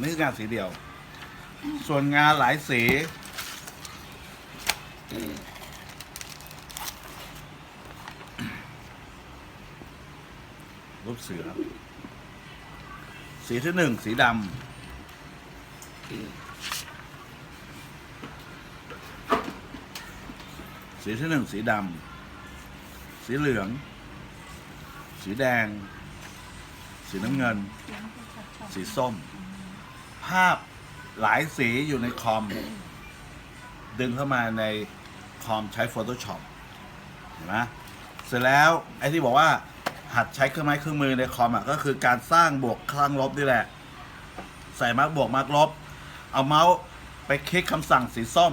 นะครับนี่คืองานสีเดียว ส่วนงานหลายสี รูปเสือสีที่หนึ่งสีดำสีที่หนึ่งสีดำสีเหลือง สีแดง สีน้ำเงิน สีส้ม ภาพหลายสีอยู่ในคอม ดึงเข้ามาในคอมใช้ Photoshop เห็นไหมเสร็จแล้วไอ้ที่บอกว่าหัดใช้เครื่องไม้เครื่องมือในคอมอะก็คือการสร้างบวกข้างลบนี่แหละ ใส่มาร์กบวกมาร์กลบ เอาเมาส์ไปคลิกคำสั่งสีส้ม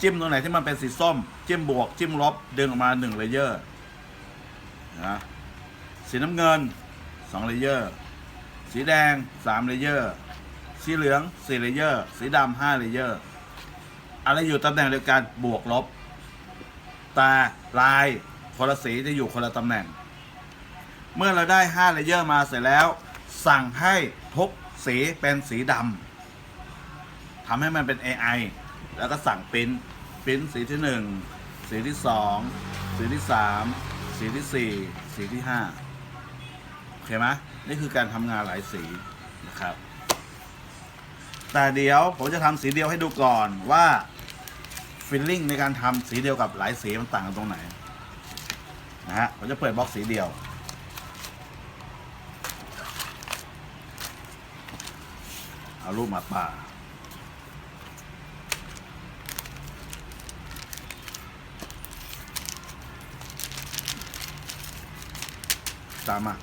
จิ้มตรงไหนที่มันเป็นสีส้ม จิ้มบวก จิ้มลบ ดึงออกมาหนึ่งเลเยอร์นะสีน้ำเงินสองเลเยอร์ สีแดงสามเลเยอร์ สีเหลืองสี่เลเยอร์ สีดำห้าเลเยอร์ อะไรอยู่ตำแหน่งเดียวกันบวกลบ แต่ลายคนละสีจะอยู่คนละตำแหน่ง เมื่อเราได้5เลเยอร์มาเสร็จแล้ว สั่งให้ทุกสีเป็นสีดำทำให้มันเป็น AI แล้วก็สั่งปริ้นปริ้นสีที่ 1 สีที่ 2 สีที่ 3 สีที่ 4 สีที่5โอเคไหมนี่คือการทำงานหลายสีนะครับ แต่เดี๋ยวผมจะทำสีเดียวให้ดูก่อนว่าฟิลลิ่งในการทำสีเดียวกับหลายสีมันต่างกันตรงไหนนะฮะผมจะเปิดบล็อกสีเดียว เอารูปหมาป่าตามมา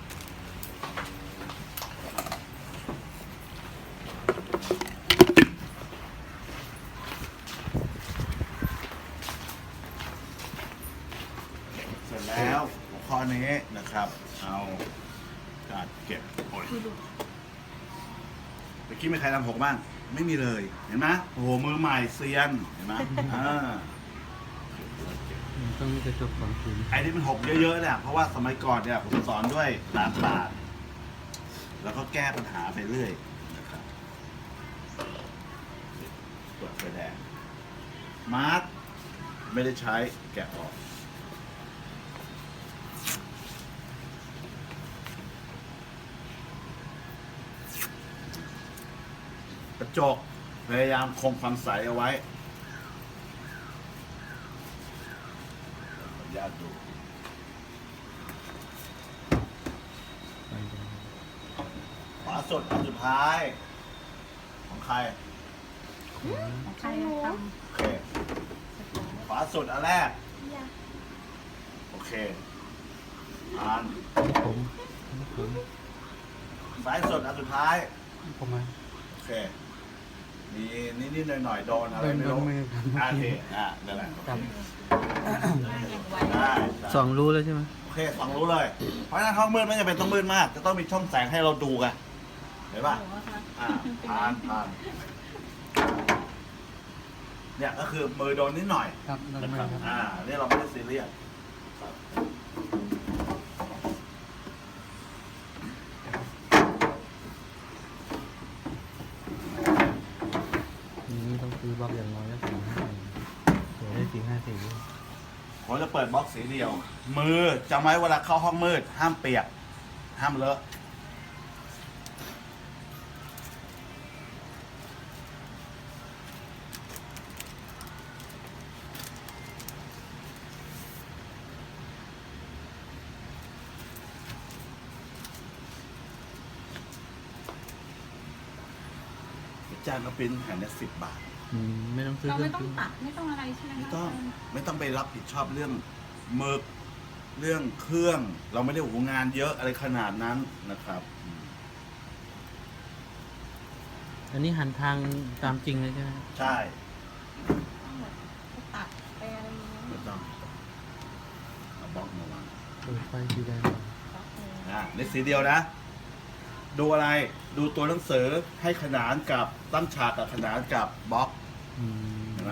เสร็จแล้วหัวข้ อนี้นะครับ เอาการเก็บโอ้ยเมื่อกี้มีใครทำหกบ้าง ไม่มีเลย เห็นไหมโอ้โหมือใหม่เซียน เห็นไหมอ่าต้องมีกระจกสองสีไอ้ที่มันหกเยอะๆเนี่ยเพราะว่าสมัยก่อนเนี่ยผมสอนด้วยตามตาดแล้วก็แก้ปัญหาไปเรื่อยนะครับเปิดไฟแดงมาร์กไม่ได้ใช้แกะออก กระ จก พยายามคงความใสเอาไว้ขออนุญาตดูไฟแดงขวาสุดอันสุดท้าย ของใครของใครอะทโอเคขวาสุดอันแรกำยาโอเคอ่านผมผมซ้ายสุดอันสุดท้าย ผมมาโอเค มีนิดๆหน่อยๆโดนอะไรโดนไม่โดนรู้มือครับอ่าโอเคอ่านั่นแหละโอเคครับได้สองรู้แล้วใช่ไหมโอเคฟังรู้เลย เพราะฉะนั้นห้องมืดไม่จำเป็นต้องมืดมาก จะต้องมีช่องแสงให้เราดูกันเห็นป่ะอ่าผ่านผ่านเนี่ยก็คือมือโดนนิดหน่อยครับโดนนะมืคอรับครับอ่าเนี่ยเราไม่ได้ซีเรียสครับ นี่ต้องซื้อบล็อกอย่างน้อยก็สี่ห้าเดี๋ยวได้สี่ห้าสี่ ผมจะเปิดบล็อกสีเดียว มือจำไว้เวลาเข้าห้องมืด ห้ามเปียก ห้ามเลอะจานกระปินแผ่นละสิบบาท อืมไม่ต้องซื้อเราเครื่ไม่องต้องปรุงตัดไม่ต้องอะไรใช่ไหมไม่คะต้องไม่ต้องไปรับผิดชอบเรื่องหมึกเรื่องเครื่อง เราไม่ได้โอ้โหงานเยอะอะไรขนาดนั้นนะครับอืมอันนี้หันทางตามจริงเลยใช่ไหมใช่ต้องแบบไปตัดไปอะไรอย่างเงี้ยไม่ต้องเอาบล็อกมาวางเปิดไฟสีแดงก่อนตัดเลยอ่าในสีเดียวนะ ดูอะไรดูตัวหนังสือให้ขนานกับตั้งฉากกับขนานกับบล็อกอืมเห็ นไหม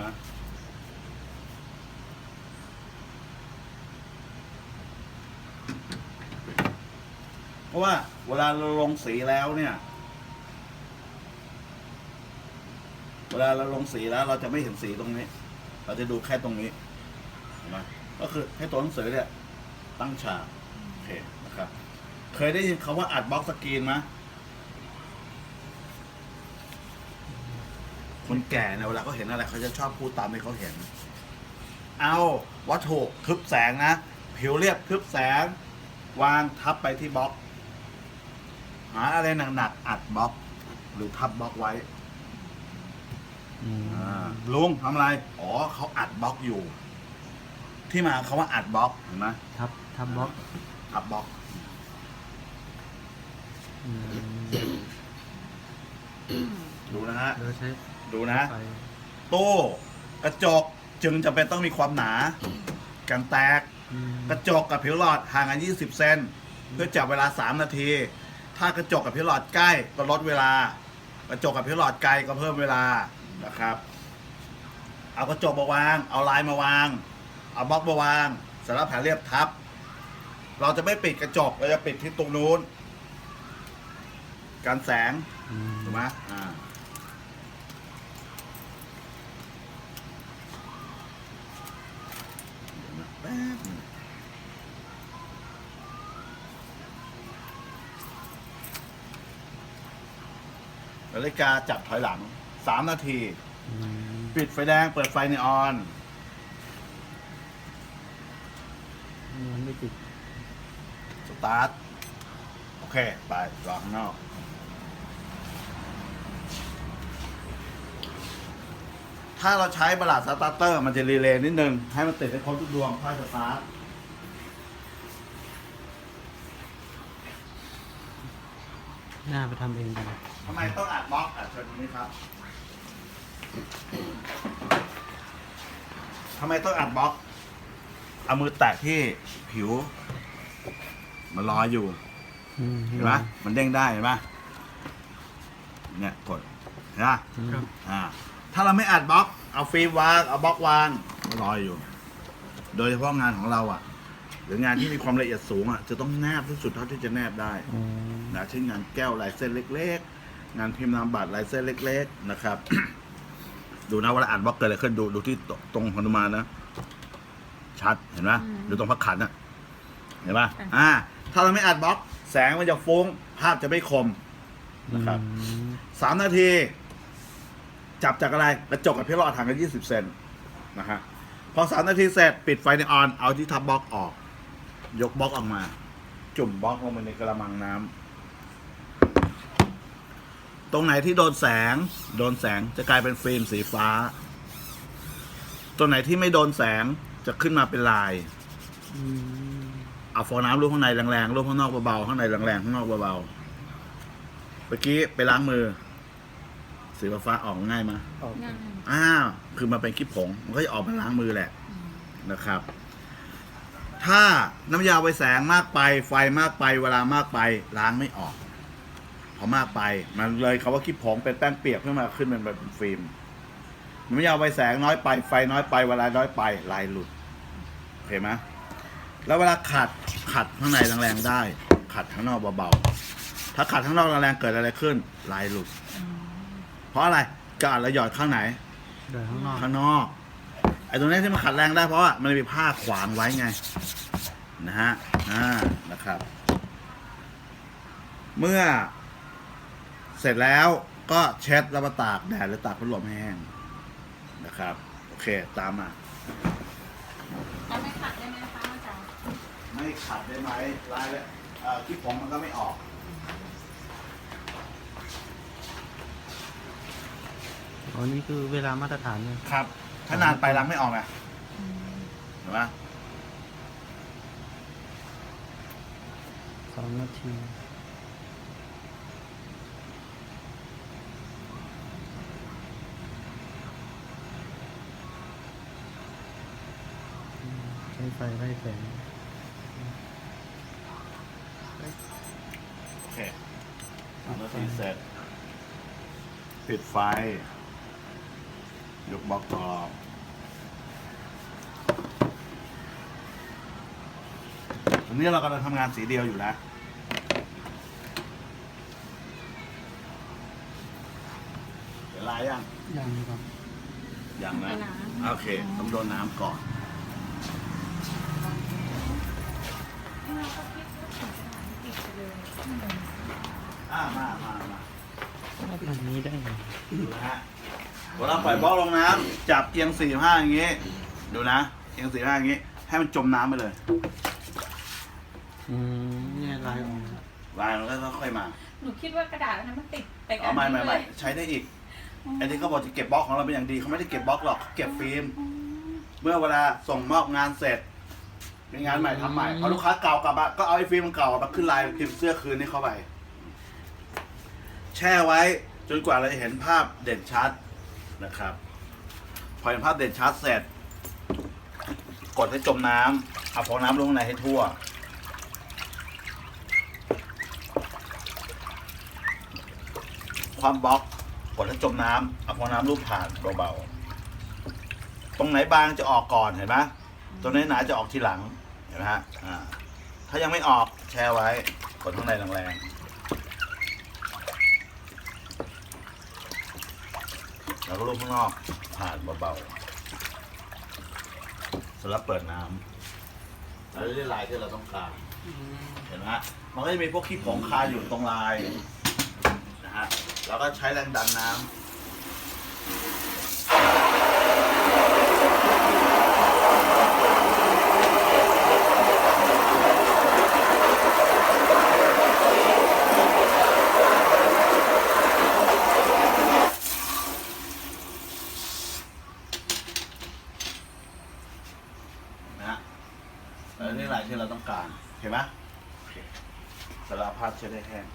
เพราะว่าเวลาเราลงสีแล้วเนี่ย เวลาเราลงสีแล้ว เราจะไม่เห็นสีตรงนี้ เราจะดูแค่ตรงนี้เห็นไหมก็คือให้ตัวหนังสือเนี่ย ตั้งฉากโอเคนะครับ เคยได้ยินคำว่าอัดบล็อกสกรีนไหม คนแก่เนี่ยเวลาเขาเห็นอะไรเขาจะชอบพูดตามที่เขาเห็น เอาวัตถุทึบแสงนะ ผิวเรียบทึบแสง วางทับไปที่บล็อก หาอะไรหนักๆอัดบล็อก หรือทับบล็อกไว้อืมอ่าลุงทำอะไร อ๋อเขาอัดบล็อกอยู่ ที่มาเขาว่าอัดบล็อกเห็นไหมทับทับบล็อกทับบล็อกอืมดูนะฮะแล้วใช้ ดูนะไฟตู้กระจกจึงจะเป็นต้องมีความหนา กันแตกอืมกระจกกับผิวหลอดห่างกัน 20 เซนเพื่อจับเวลา 3 นาที ถ้ากระจกกับผิวหลอดใกล้ก็ลดเวลา กระจกกับผิวหลอดไกลก็เพิ่มเวลานะครับ เอากระจกมาวาง เอาลายมาวาง เอาบล็อกมาวางเสร็จแล้วแผ่นเรียบทับ เราจะไม่ปิดกระจกเราจะปิดที่ตรงนู้นการแสงอืมถูกไหมอ่าเดี๋ยวนะแป๊บนึงนาฬิกาจับถอยหลังสามนาทีอืมปิดไฟแดงเปิดไฟในออนมันไม่ติด สตาร์ท โอเค ไปรอข้างนอก ถ้าเราใช้บลาดสตาร์เตอร์มันจะรีเลย์นิดนึง ให้มันติดให้ครบทุกดวงค่อยสตาร์ทหน้าไปทำเองดีทำไมต้องอัดบล็อกอัดเชิญตรงนี้ครับทำไมต้องอัดบล็อก เอามือแตะที่ผิว มันลอยอยู่ อืมเห็นไหมมันเด้งได้เห็นไหมเนี่ยกดเห็นไหมอืมอ่า ถ้าเราไม่อัดบล็อก เอาฟิล์มวาง เอาบล็อกวางมันลอยอยู่ โดยเฉพาะงานของเราอะหรืองานที่มีความละเอียดสูงอะจะต้องแนบที่สุดเท่าที่จะแนบได้อืมนะเช่นงานแก้วลายเส้นเล็ก ๆ งานพิมพ์นามบัตรลายเส้นเล็ก ๆ นะครับ ดูนะว่าเราอ่านบล็อกเกิดอะไรขึ้นดูดูที่ตตรงหนุมานนะ ชัดเห็นไหมดูตรงพักขันอะเห็นปะอ่า ถ้าเราไม่อัดบล็อก แสงมันจะฟุ้งภาพจะไม่คมนะครับอืมสามนาที จับจากอะไรกระจกกับพี่หลอดห่างกันยี่สิบเซนนะฮะพอสามนาทีเสร็จปิดไฟในออน เอาที่ทับบล็อกออก ยกบล็อกออกมา จุ่มบล็อกลงไปในกระมังน้ำตรงไหนที่โดนแสง โดนแสงจะกลายเป็นฟิล์มสีฟ้า ตรงไหนที่ไม่โดนแสงจะขึ้นมาเป็นลายเอาฟองน้ำลูบข้างในแรงๆลูบข้างนอกเบาๆข้างในแรงๆข้างนอกเบาๆเมื่อกี้ไปล้างมือ สีฟ้าๆออกง่ายไหมยออกง่ายอ้าวคือมาเป็นขี้ผง มันก็จะออกมาล้างมือแหละอืมนะครับ ถ้าน้ำยาไวแสงมากไป ไฟมากไป เวลามากไป ล้างไม่ออก พอมากไป มันเลยคาว่าขี้ผงเป็นแป้งเปียกขึ้นมาขึ้นเป็นแบบเป็นฟิล์มน้ำยาไวแสงน้อยไป ไฟน้อยไป เวลาน้อยไป ลายหลุดโอเคไหมแล้วเวลาขัดขัดข้างในแรงๆได้ ขัดข้างนอกเบาๆถ้าขัดข้างนอกแรงๆเกิดอะไรขึ้น ลายหลุดอืมเพ ราะอะไรกาดแล้วหยอดข้างไหนเดินข้างนอกข้างนอกไอ้ตรงนี้ที่มันขัดแรงได้เพราะว่ามันมีผ้าขวางไว้ไงนะฮะอ่านะครับ เมื่อ เสร็จแล้วก็เช็ดแล้วมาตากแดดหรือตากพัดลมให้แห้งนะครับ โอเคตามมาแล้วไม่ขัดได้ไหมคะอาจารย์ไม่ขัดได้ไหมลายเลยเอ่อที่ผมมันก็ไม่ออก อ๋อนี่คือเวลามาตรฐานเลยครับ ถ้านานไปล้างไม่ออกไงอืมเห็นไหมสองนาทีอืมใช้ไฟไล่แสงโอเคสามนาทีเสร็จปิดไฟ ยกบล็อกต่อตอนนี้เรากำลังทำงานสีเดียวอยู่นะเดี๋ยวเราลายยังยังครับยังไปนะน้ำโอเค ต้องโดนน้ำก่อนเราก็คิดว่าถึงสถานติดไปเลยอ่ามามามาอันนี้ได้ไงดูนะฮะ เวลาปล่อยบล็อกลงน้ำจับเอียงสี่ห้าอย่างงี้ ดูนะเอียงสี่ห้าอย่างงี้ ให้มันจมน้ำไปเลยอืมเนี่ยลายออกแล้วลายมันก็ค่อยๆมาหนูคิดว่ากระดาษนั้นมันติดไปกัเอาไม่ไม่เลไม่ยใช้ได้อีกไอ้ที่เขาบอกจะเก็บบล็อกของเราเป็นอย่างดีเขาไม่ได้เก็บบล็อกหรอกเขาเก็บฟิล์มเมื่อเวลาส่งมอบงานเสร็จมีงานใหม่ทำใหม่พอลูกค้าเก่ากลับมาก็เอาไอ้ฟิล์มมันเก่ากลับมาขึ้นลายพิมพ์เสื้อคืนนี้เข้าไป แช่ไว้จนกว่าเราจะเห็นภาพเด่นชัด นะครับ พอเห็นภาพเด่นชัดเสร็จ กดให้จมน้ำเอาฟองน้ำลงในให้ทั่ว ความบล็อกกดให้จมน้ำเอาฟองน้ำลูบผ่านเบาๆตรงไหนบางจะออกก่อนเห็นไหมตรงไหนหนาจะออกทีหลังเห็นไหมฮะอ่าถ้ายังไม่ออกแช่ไว้กดข้างในแรงๆ แล้วก็ลูกข้างนอกผ่านเบาๆสำหรับเปิดน้ำแล้วได้ลายที่เราต้องการเห็นไหมฮะมันก็จะมีพวกขี้ผงคาอยู่ตรงลายนะฮะแล้วก็ใช้แรงดันน้ำ แล้วนี่ลายที่เราต้องการเห็นไหมโอเคสารภาพใช้ได้แห้ง